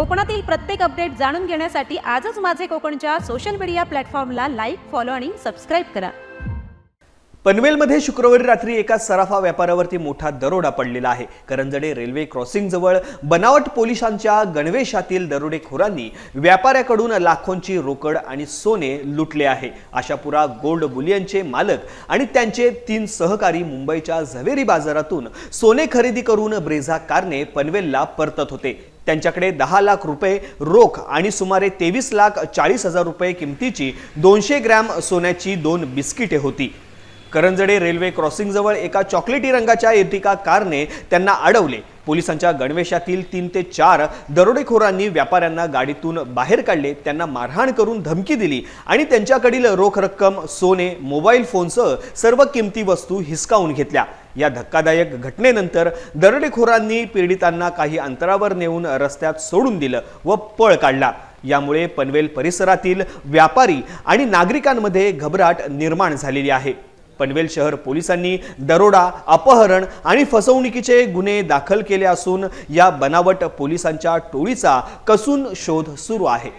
कोकणातील प्रत्येक अपडेट जाणून घेण्यासाठी आजच माझे कोकणच्या सोशल मीडिया प्लॅटफॉर्मला लाईक फॉलो आणि सबस्क्राईब करा. पनवेलमध्ये शुक्रवारी रात्री एका सराफा व्यापारावरती मोठा दरोडा पडलेला आहे. करंजडे रेल्वे क्रॉसिंग जवळ बनावट पोलिसांच्या गणवेशातील दरोडेखोरांनी व्यापाऱ्याकडून लाखोंची रोकड आणि सोने लुटले आहे. आशापुरा गोल्ड बुलियनचे मालक आणि त्यांचे तीन सहकारी मुंबईच्या झवेरी बाजारातून सोने खरेदी करून ब्रेझा कारने पनवेलला परतत होते. त्यांच्याकडे दहा लाख रुपये रोख आणि सुमारे तेवीस लाख चाळीस हजार रुपये किमतीची दोनशे ग्रॅम सोन्याची दोन बिस्किटे होती. करंजडे रेल्वे क्रॉसिंगजवळ एका चॉकलेटी रंगाच्या एर्टिका कारने त्यांना अडवले. पोलिसांच्या गणवेशातील तीन ते चार दरोडेखोरांनी व्यापाऱ्यांना गाडीतून बाहेर काढले. त्यांना मारहाण करून धमकी दिली आणि त्यांच्याकडील रोख रक्कम सोने मोबाईल फोनसह सर्व किमती वस्तू हिसकावून घेतल्या. या धक्कादायक घटनेनंतर दरोडेखोरांनी पीडितांना काही अंतरावर नेऊन रस्त्यात सोडून दिलं व पळ काढला. यामुळे पनवेल परिसरातील व्यापारी आणि नागरिकांमध्ये घबराट निर्माण झालेली आहे. पनवेल शहर पोलिसांनी दरोडा अपहरण आणि फसवणुकीचे गुन्हे दाखल केले असून या बनावट पोलिसांच्या टोळीचा कसून शोध सुरू आहे